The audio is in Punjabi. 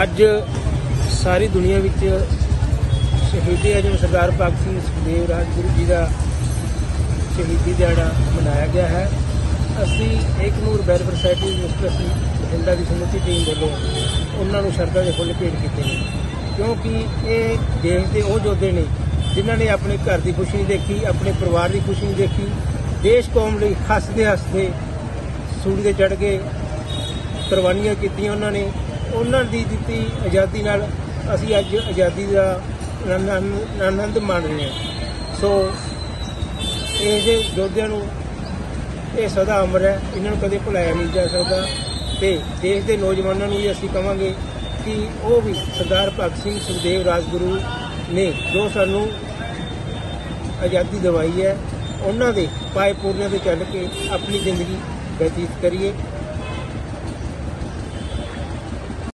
ਅੱਜ ਸਾਰੀ ਦੁਨੀਆ ਵਿੱਚ ਸ਼ਹੀਦੀ ਅਜਮ ਸਰਦਾਰ ਭਗਤ ਸਿੰਘ ਸੁਖਦੇਵ ਰਾਜਗੁਰੂ ਜੀ ਦਾ ਸ਼ਹੀਦੀ ਦਿਹਾੜਾ ਮਨਾਇਆ ਗਿਆ ਹੈ। ਅਸੀਂ Ek Noor welfare society mister Bathinda ਦੀ ਸਮੁੱਚੀ ਟੀਮ ਵੱਲੋਂ ਉਹਨਾਂ ਨੂੰ ਸ਼ਰਧਾ ਦੇ ਫੁੱਲ ਭੇਟ ਕੀਤੇ ਨੇ। ਕਿਉਂਕਿ ਇਹ ਦੇਸ਼ ਦੇ ਉਹ ਯੋਧੇ ਨੇ ਜਿਨ੍ਹਾਂ ਨੇ ਆਪਣੇ ਘਰ ਦੀ ਖੁਸ਼ੀ ਨਹੀਂ ਦੇਖੀ, ਆਪਣੇ ਪਰਿਵਾਰ ਦੀ ਖੁਸ਼ੀ ਨਹੀਂ ਦੇਖੀ, ਦੇਸ਼ ਕੌਮ ਲਈ ਹੱਸਦੇ ਹੱਸਦੇ ਸੂਲੀ ਦੇ ਚੜ ਕੇ ਕੁਰਬਾਨੀਆਂ ਕੀਤੀਆਂ ਉਹਨਾਂ ਨੇ। ਉਹਨਾਂ ਦੀ ਦਿੱਤੀ ਆਜ਼ਾਦੀ ਨਾਲ ਅਸੀਂ ਅੱਜ ਆਜ਼ਾਦੀ ਦਾ ਆਨੰਦ ਆਨੰਦ ਮਾਣ ਰਹੇ ਹਾਂ। ਸੋ ਇਹ ਜੇ ਯੋਧਿਆਂ ਨੂੰ ਇਹ ਸਦਾ ਅਮਰ ਹੈ, ਇਹਨਾਂ ਨੂੰ ਕਦੇ ਭੁਲਾਇਆ ਨਹੀਂ ਜਾ ਸਕਦਾ ਤੇ ਦੇਸ਼ ਦੇ ਨੌਜਵਾਨਾਂ ਨੂੰ ਵੀ ਅਸੀਂ ਕਵਾਂਗੇ ਕਿ ਉਹ ਵੀ ਸਰਦਾਰ ਭਗਤ ਸਿੰਘ ਸੁਖਦੇਵ ਰਾਜਗੁਰੂ ਨੇ ਜੋ ਸਾਨੂੰ ਆਜ਼ਾਦੀ ਦਿਵਾਈ ਹੈ, ਉਹਨਾਂ ਦੇ ਪਾਏ ਪੂਰਨਿਆਂ ਤੇ ਚੱਲ ਕੇ ਆਪਣੀ ਜ਼ਿੰਦਗੀ ਬਤੀਤ ਕਰੀਏ।